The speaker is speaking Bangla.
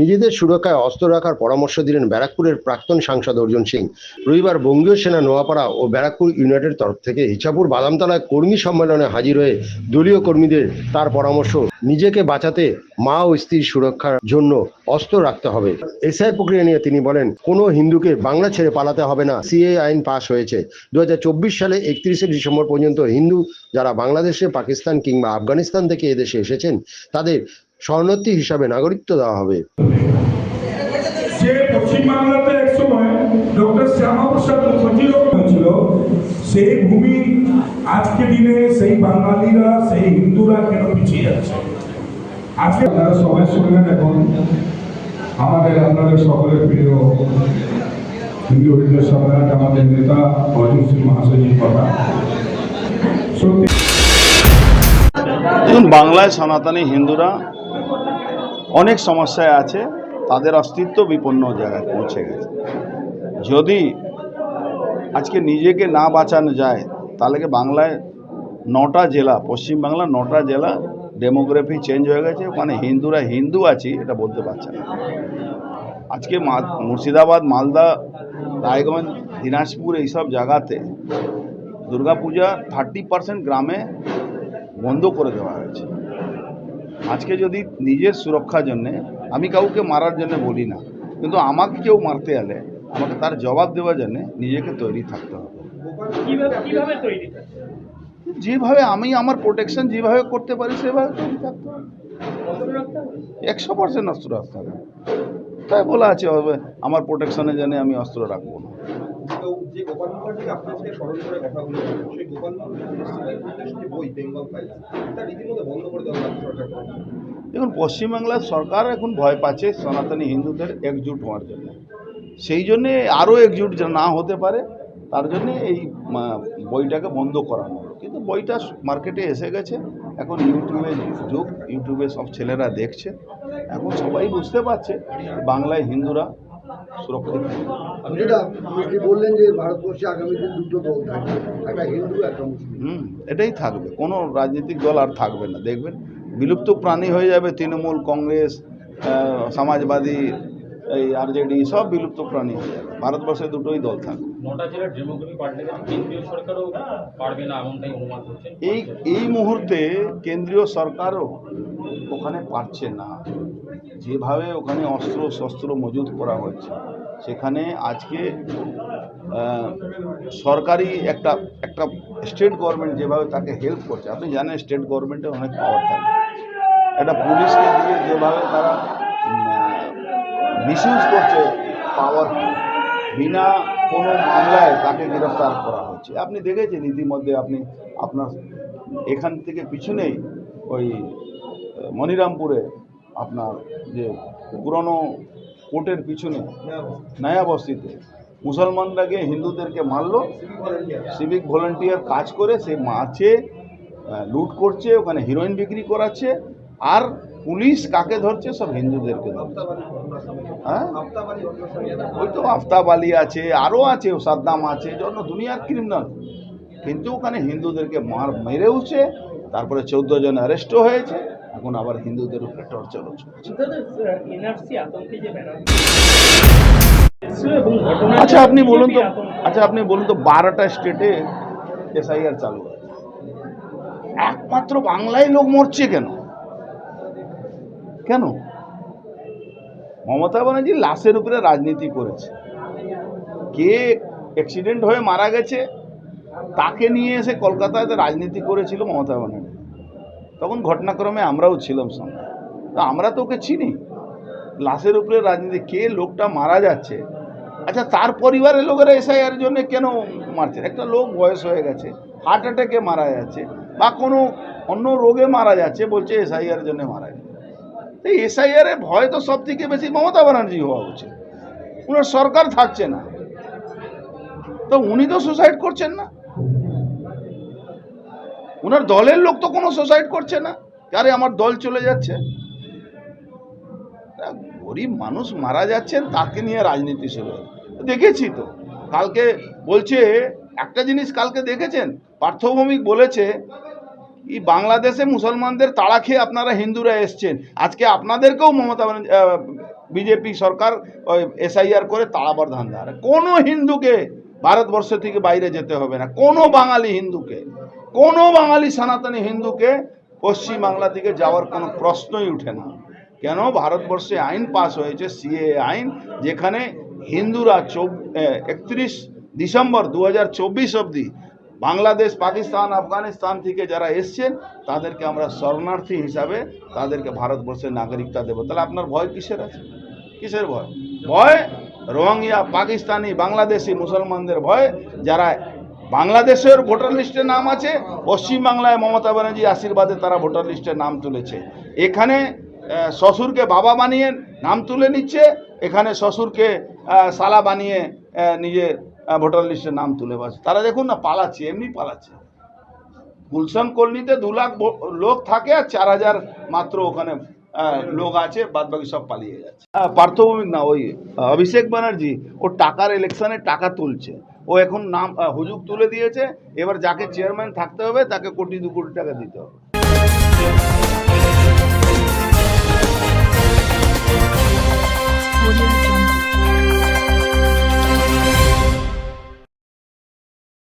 নিজেদের সুরক্ষায় অস্ত্র রাখার পরামর্শ দিলেন ব্যারাকপুরের প্রাক্তন সাংসদ অর্জুন সিং। রবিবার বঙ্গীয় সেনা নোয়াপাড়া ও ব্যারাকপুর ইউনাইটেড তরফ থেকে ইছাপুর বাদামতলায় কর্মী সম্মেলনে হাজির হয়ে দলীয় কর্মীদের তার পরামর্শ, নিজেকে বাঁচাতে মা ও স্ত্রীর সুরক্ষার জন্য অস্ত্র রাখতে হবে। এসআই প্রক্রিয়া নিয়ে তিনি বলেন, কোনো হিন্দুকে বাংলা ছেড়ে পালাতে হবে না সিএ আইন পাশ হয়েছে। দু হাজার চব্বিশ সালে একত্রিশে ডিসেম্বর পর্যন্ত হিন্দু যারা বাংলাদেশে, পাকিস্তান কিংবা আফগানিস্তান থেকে এদেশে এসেছেন, তাদের শরণার্থী হিসাবে নাগরিকত্ব দেওয়া হবে। যে পশ্চিমবাংলাতে এক সময় ডক্টর শ্যামাপ্রসাদ মুখার্জিরও হয়েছিল। সেই ভূমি আজকে দিনে সেই বাঙালিরা সেই হিন্দুরা কেন পিছিয়ে যাচ্ছে? আজকে আপনারা সবাই শুনলেন এখন আমাদের আপনাদের সকলের প্রিয় হিন্দু হৃদয় সম্রাট আমাদের নেতা অর্জুন সিং মহাশয়জির কথা। সত্যি বাংলায় সনাতনী হিন্দুরা অনেক সমস্যায় আছে, তাদের অস্তিত্ব বিপন্ন জায়গায় পৌঁছে গেছে। যদি আজকে নিজেকে না বাঁচানো যায়, তাহলে কি বাংলায় নটা জেলা, পশ্চিমবাংলার নটা জেলা ডেমোগ্রাফি চেঞ্জ হয়ে গেছে? ওখানে হিন্দুরা হিন্দু আছি, এটা বলতে পারছে না। আজকে মুর্শিদাবাদ, মালদা, রায়গঞ্জ, দিনাজপুর এইসব জায়গাতে দুর্গাপূজা থার্টি পার্সেন্ট গ্রামে বন্ধ করে দেওয়া হয়েছে। আজকে যদি নিজের সুরক্ষার জন্যে আমি কাউকে মারার জন্য বলি না কিন্তু আমাকে কেউ মারতে এলে আমাকে তার জবাব দেওয়ার জন্য নিজেকে তৈরি থাকতে হবে। যেভাবে আমি আমার প্রোটেকশন যেভাবে করতে পারি সেভাবে তৈরি থাকতে হবে। একশো পার্সেন্ট অস্ত্র রাখতে হবে। তাই বলা আছে আমার প্রোটেকশনের জন্য আমি অস্ত্র রাখব না। যে গোপাল মুখার্জিকে স্মরণ করে কথা সেই গোপাল বই বেঙ্গল বন্ধ করে দেওয়া সরকার দেখুন পশ্চিমবাংলার সরকার এখন ভয় পাচ্ছে সনাতনী হিন্দুদের একজুট হওয়ার জন্য। সেই জন্যে আরও একজুট না হতে পারে, তার জন্যে এই বইটাকে বন্ধ করানো হলো। কিন্তু বইটা মার্কেটে এসে গেছে, এখন ইউটিউবে যুগ, ইউটিউবে সব ছেলেরা দেখছে। এখন সবাই বুঝতে পারছে, বাংলায় হিন্দুরা সুরক্ষিত যেটা আপনি বললেন যে ভারতবর্ষে আগামী দিন দুটো দল থাকবে একটা হিন্দু একটা মুসলিম। হুম এটাই থাকবে। কোনো রাজনৈতিক দল আর থাকবে না দেখবেন। বিলুপ্ত প্রাণী হয়ে যাবে তৃণমূল কংগ্রেস সমাজবাদী এই আরজেডি সব বিলুপ্ত প্রাণী হয়ে যাবে। ভারতবর্ষে দুটোই দল থাকবে। এই এই মুহূর্তে কেন্দ্রীয় সরকারও ওখানে পারছে না। যেভাবে ওখানে অস্ত্র শস্ত্র মজুত করা হয়েছে, সেখানে আজকে সরকারি একটা একটা স্টেট গভর্নমেন্ট যেভাবে তাকে হেল্প করছে, আপনি জানেন স্টেট গভর্নমেন্টের অনেক পাওয়ার থাকে। একটা পুলিশকে দিয়ে যেভাবে তারা মিসইউজ করছে পাওয়ার বিনা কোনো মামলায় তাকে গ্রেফতার করা হচ্ছে আপনি দেখেছেন ইতিমধ্যে আপনি, আপনার এখান থেকে পিছনেই ওই মনিরামপুরে আপনার যে পুরনো কোর্টের পিছনে নয়া বস্তিতে মুসলমানরা গিয়ে হিন্দুদেরকে মারলো সিভিক ভলেন্টিয়ার কাজ করে সে মাছে লুট করছে, ওখানে হিরোইন বিক্রি করাচ্ছে, আর পুলিশ কাকে ধরছে সব হিন্দুদেরকে ধরছে। হ্যাঁ? ওই তো আফতাব আলী আছে, আরও আছে, সাদ্দাম আছে জন্য দুনিয়ার ক্রিমিনাল কিন্তু ওখানে হিন্দুদেরকে মার, মেরেওছে, তারপরে চৌদ্দ জন অ্যারেস্টও হয়েছে। এখন আবার হিন্দুদের উপরে এবং ঘটনা আচ্ছা আপনি বলুন তো আচ্ছা আপনি বলুন তো বারোটা স্টেটে এসআইআর চালু আছে একমাত্র বাংলায় লোক মরছে কেন? কেন? মমতা ব্যানার্জি লাশের উপরে রাজনীতি করেছে। কে অ্যাক্সিডেন্ট হয়ে মারা গেছে তাকে নিয়ে এসে কলকাতাতে রাজনীতি করেছিল মমতা ব্যানার্জি। তখন ঘটনাক্রমে আমরাও ছিলাম সঙ্গে। তা আমরা তো ওকে চিনি। লাশের উপরে রাজনীতি। কে লোকটা মারা যাচ্ছে? আচ্ছা তার পরিবারের লোকেরা এসআইআর জন্য কেন মারছে? একটা লোক বয়স হয়ে গেছে হার্ট অ্যাটাকে মারা যাচ্ছে, বা কোনো অন্য রোগে মারা যাচ্ছে বলছে এসআইআর জন্য মারা যাচ্ছে এই এসআইআর ভয় তো সব থেকে বেশি মমতা ব্যানার্জি হওয়া উচিত। ওনার সরকার থাকছে না। তো উনি তো সুসাইড করছেন না। ওনার দলের লোক তো কোনো সুসাইড করছে না। আরে আমার দল চলে যাচ্ছে। গরিব মানুষ মারা যাচ্ছেন, তাকে নিয়ে রাজনীতি শুরু। দেখেছি তো। কালকে বলছে, একটা জিনিস কালকে দেখেছেন? পার্থভৌমিক বলেছে এই বাংলাদেশে মুসলমানদের তাড়া খেয়ে আপনারা হিন্দুরা এসছেন। আজকে আপনাদেরকেও মমতা ব্যানার্জি বিজেপি সরকার এসআইআর করে তাড়াবার আর কোনো হিন্দুকে ভারতবর্ষ থেকে বাইরে যেতে হবে না। কোনো বাঙালি হিন্দুকে। কোনো বাঙালি সনাতনী হিন্দুকে পশ্চিমবাংলা থেকে যাওয়ার কোনো প্রশ্নই উঠে না। কেন? ভারতবর্ষে আইন পাস হয়েছে সিএ আইন, যেখানে হিন্দুরা একত্রিশ ডিসেম্বর দু হাজার চব্বিশ অবধি বাংলাদেশ, পাকিস্তান, আফগানিস্তান থেকে যারা এসছেন, তাদেরকে আমরা শরণার্থী হিসাবে তাদেরকে ভারতবর্ষের নাগরিকতা দেবো। তাহলে আপনার ভয় কিসের আছে? কিসের ভয়? ভয় রোহিঙ্গিয়া পাকিস্তানি, বাংলাদেশি, মুসলমানদের ভয়, যারা বাংলাদেশের ভোটার লিস্টে নাম আছে, পশ্চিমবাংলায় মমতা ব্যানার্জি আশীর্বাদে তারা ভোটার লিস্টে নাম তুলেছে। এখানে শ্বশুরকে বাবা বানিয়ে নাম তুলে নিচ্ছে, এখানে শ্বশুরকে শালা বানিয়ে নিজের ভোটার লিস্টে নাম তুলে বাস। তারা দেখুন না, পালাচ্ছে, এমনি পালাচ্ছে। গুলশান কলোনিতে দু লাখ লোক থাকে আর চার হাজার মাত্র ওখানে হ্যাঁ, লোক আছে, বাদ বাকি সব পালিয়ে যাচ্ছে হ্যাঁ, পার্থভূমিক না, ওই, অভিষেক ব্যানার্জি, ও টাকার ইলেকশনে টাকা তুলছে। ও এখন নাম হুজুক তুলে দিয়েছে, এবার যাকে চেয়ারম্যান থাকতে হবে, তাকে কোটি দু কোটি টাকা দিতে হবে।